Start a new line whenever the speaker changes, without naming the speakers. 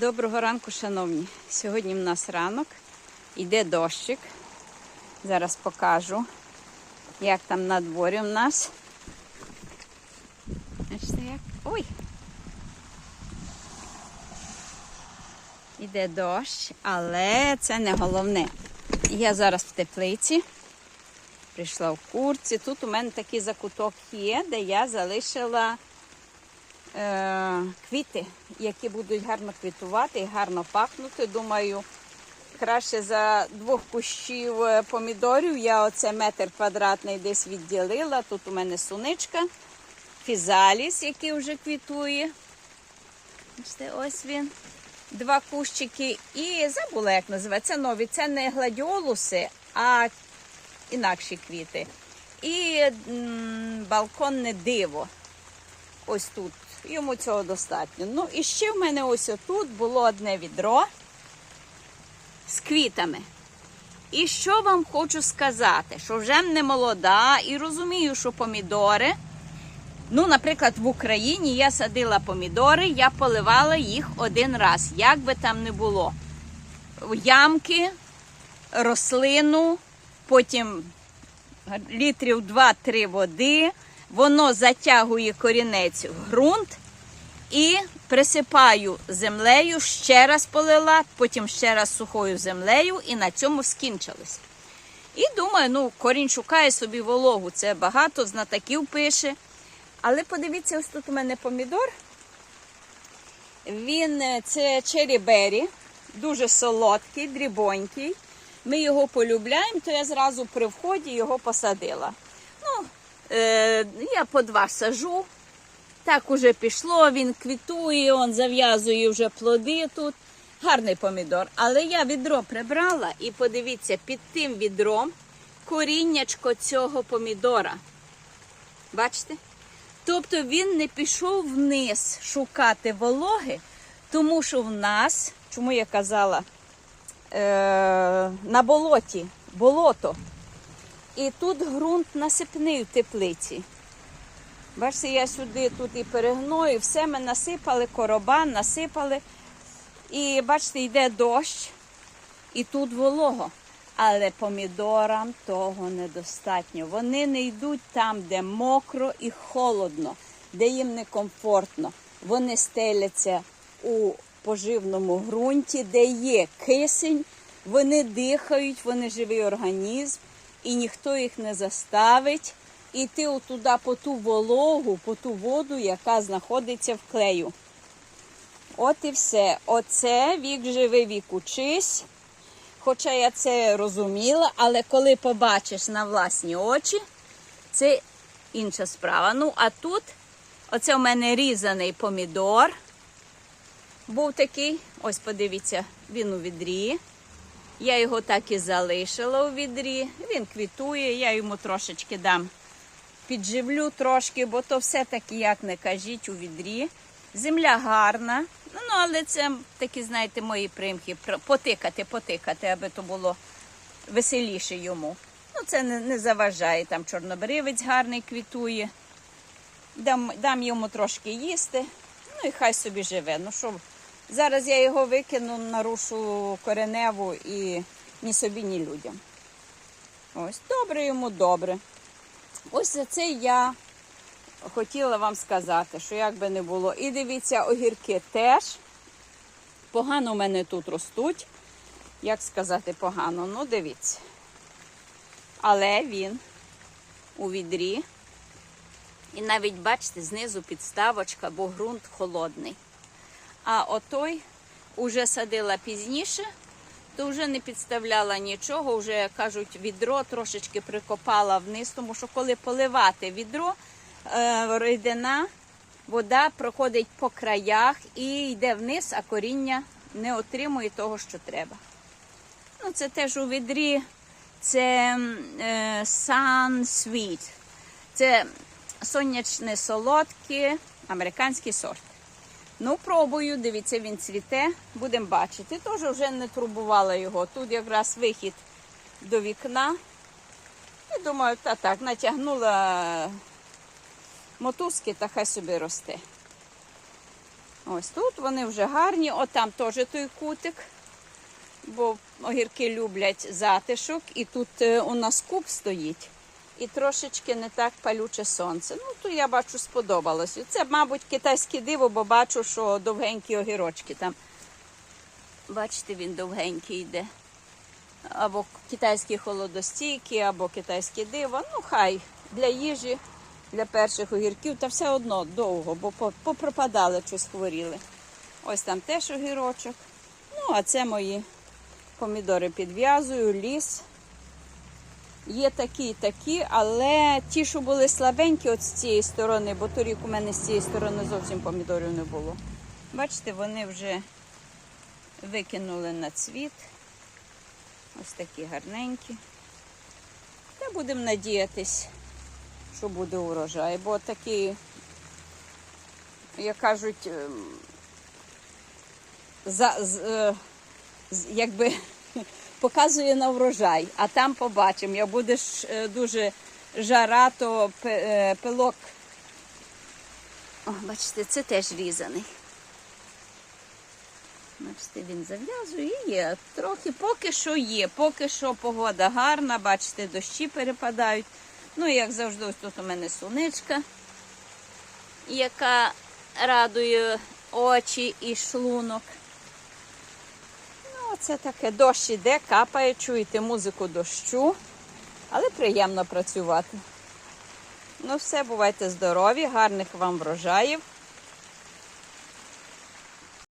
Доброго ранку, шановні. Сьогодні в нас ранок, йде дощик. Зараз покажу, як там на дворі в нас. Бачите, як? Ой! Іде дощ, але це не головне. Я зараз в теплиці. Прийшла в курці. Тут у мене такий закуток є, де я залишила квіти, які будуть гарно квітувати і гарно пахнути. Думаю, краще за двох кущів е, помідорів я оце метр квадратний десь відділила. Тут у мене суничка, фізаліс, який вже квітує. Бачите, ось він. Два кущики і забула, як називається нові. Це не гладіолуси, а інакші квіти. І м, балконне диво. Ось тут. Йому цього достатньо. Ну, і ще в мене ось отут було одне відро з квітами. І що вам хочу сказати, що вже не молода, і розумію, що помідори. Ну, наприклад, в Україні я садила помідори, я поливала їх один раз, як би там не було. Ямки, рослину, потім літрів 2-3 води, воно затягує корінець в ґрунт і присипаю землею, ще раз полила, потім ще раз сухою землею, і на цьому скінчилось. І думаю, ну, корінь шукає собі вологу. Це багато знатоків пише. Але подивіться, ось тут у мене помідор. Він е, це черібері, дуже солодкий, дрібонький. Ми його полюбляємо, то я зразу при вході його посадила. Е, я по два сажу. Так уже пішло, він квітує, он зав'язує вже плоди тут. Гарний помідор. Але я відро прибрала і подивіться, під тим відром коріннячко цього помідора. Бачите? Тобто він не пішов вниз шукати вологи, тому що в нас, чому я казала, е, на болоті, болото. І тут ґрунт насипний в теплиці. Бачите, я сюди тут і перегною, все ми насипали, коробан насипали. І бачите, йде дощ, і тут волого. Але помідорам того недостатньо. Вони не йдуть там, де мокро і холодно, де їм некомфортно. Вони стеляться у поживному ґрунті, де є кисень, вони дихають, вони живий організм, і ніхто їх не заставить іти отуди по ту вологу, по ту воду, яка знаходиться в клею. От і все. Оце вік живий, вік учись. Хоча я це розуміла, але коли побачиш на власні очі, це інша справа. Ну, а тут, оце у мене різаний помідор. Був такий, ось подивіться, він у відрі. Я його так і залишила у відрі. Він квітує, я йому трошечки дам підживлю трошки, бо то все-таки, як не кажіть, у відрі. Земля гарна, ну, ну але це такі, знаєте, мої примхи. Потикати, потикати, аби то було веселіше йому. Ну, це не, не заважає. Там чорнобривець гарний квітує. Дам, дам йому трошки їсти. Ну і хай собі живе. Ну що, зараз я його викину, нарушу кореневу і ні собі, ні людям. Ось, добре йому добре. Ось за це я хотіла вам сказати, що як би не було. І дивіться, огірки теж погано в мене тут ростуть. Як сказати погано? Ну, дивіться. Але він у відрі. І навіть, бачите, знизу підставочка, бо ґрунт холодний. А отой уже садила пізніше, то вже не підставляла нічого, вже, кажуть, відро трошечки прикопала вниз, тому що коли поливати відро, е, рідина, вода проходить по краях і йде вниз, а коріння не отримує того, що треба. Ну, це теж у відрі, це е, Sun Sweet. Це сонячне солодке, американський сорт. Ну, пробую, дивіться, він цвіте, будемо бачити. Теж вже не турбувала його. Тут якраз вихід до вікна. І думаю, та так, натягнула мотузки та хай собі росте. Ось тут вони вже гарні, от там теж той кутик, бо огірки люблять затишок, і тут е, у нас куб стоїть. І трошечки не так палюче сонце. Ну, то я бачу, сподобалось. Це, мабуть, китайське диво, бо бачу, що довгенькі огірочки там. Бачите, він довгенький йде. Або китайські холодостійкі, або китайське диво. Ну, хай для їжі, для перших огірків, та все одно довго, бо попропадали, щось хворіли. Ось там теж огірочок. Ну, а це мої помідори підв'язую, ліс. Є такі і такі, але ті, що були слабенькі от з цієї сторони, бо торік у мене з цієї сторони зовсім помідорів не було. Бачите, вони вже викинули на цвіт. Ось такі гарненькі. Та будемо надіятись, що буде урожай, бо такі, як кажуть, ем, за, е, з- якби показує на врожай, а там побачимо. Як буде е, дуже жара, то е, пилок. О, бачите, це теж різаний. Бачите, він зав'язує і є. Трохи поки що є. Поки що погода гарна, бачите, дощі перепадають. Ну, як завжди, ось тут у мене сонечка, яка радує очі і шлунок. Ну, це таке дощ іде, капає, чуєте музику дощу, але приємно працювати. Ну, все, бувайте здорові, гарних вам врожаїв.